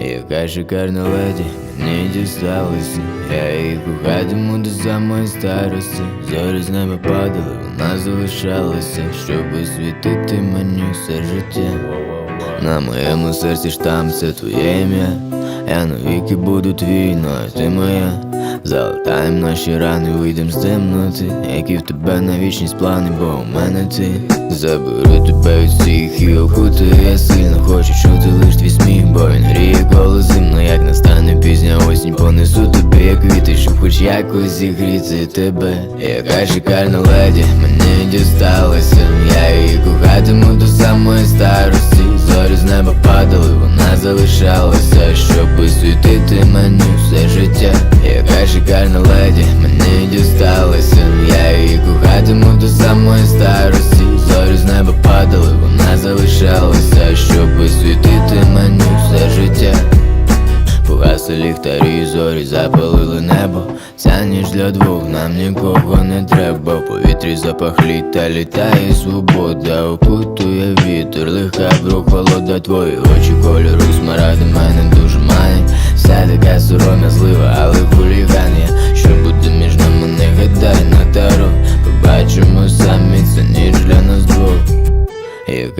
Яка шикарна леді мені дісталася Я її кохатиму до самої старості. Зорі з неба падали, вона залишалася Щоб освітити мені все життя. На моєму серці штамп це твоє ім'я. Я навіки буду твій, ну а ти моя. Залатаєм наші рани, вийдем з темноти. Які в тебе на вічність плани, бо у мене ти. Заберу тебе від всіх і окутаю Я сильно хочу чути лиш твій сміх, бо він хоч якось зігріти тебе. Яка шикарна леді мені дісталася. Я її кохатиму до самої старості. Зорі з неба падали, вона залишалася. Щоб освітити мені все життя. Яка шикарна леді мені дісталася. Я її кохатиму до самої старості. Зорі з неба падали, вона залишалася. Щоб освітити мені все життя Погасли ліхтарі, зорі запалили небо. Ця ніч для двох нам нікого не треба. В повітрі запах літа літає свобода, окутує вітер, лиха брух, холода, твої очі кольору смаради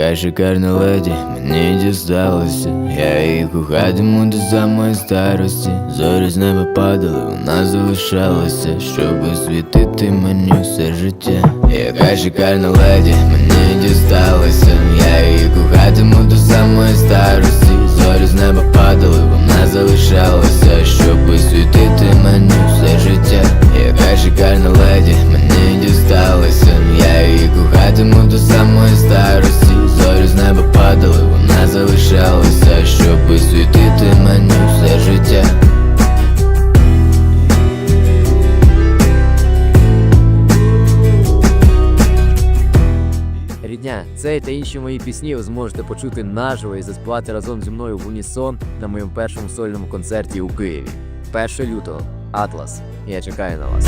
яка шикарна леді мені дісталася Я її кохатиму до самої старості Зорі з неба падали, вона залишалася Щоб освітити мені все життя Яка шикарна леді мені дісталася Я її кохатиму до самої старості Зорі з неба падали, вона залишалася Щоб освітити мені Рідня, цей та інші мої пісні ви зможете почути наживо і заспівати разом зі мною в унісон на моєму першому сольному концерті у Києві. 1 лютого. Атлас. Я чекаю на вас.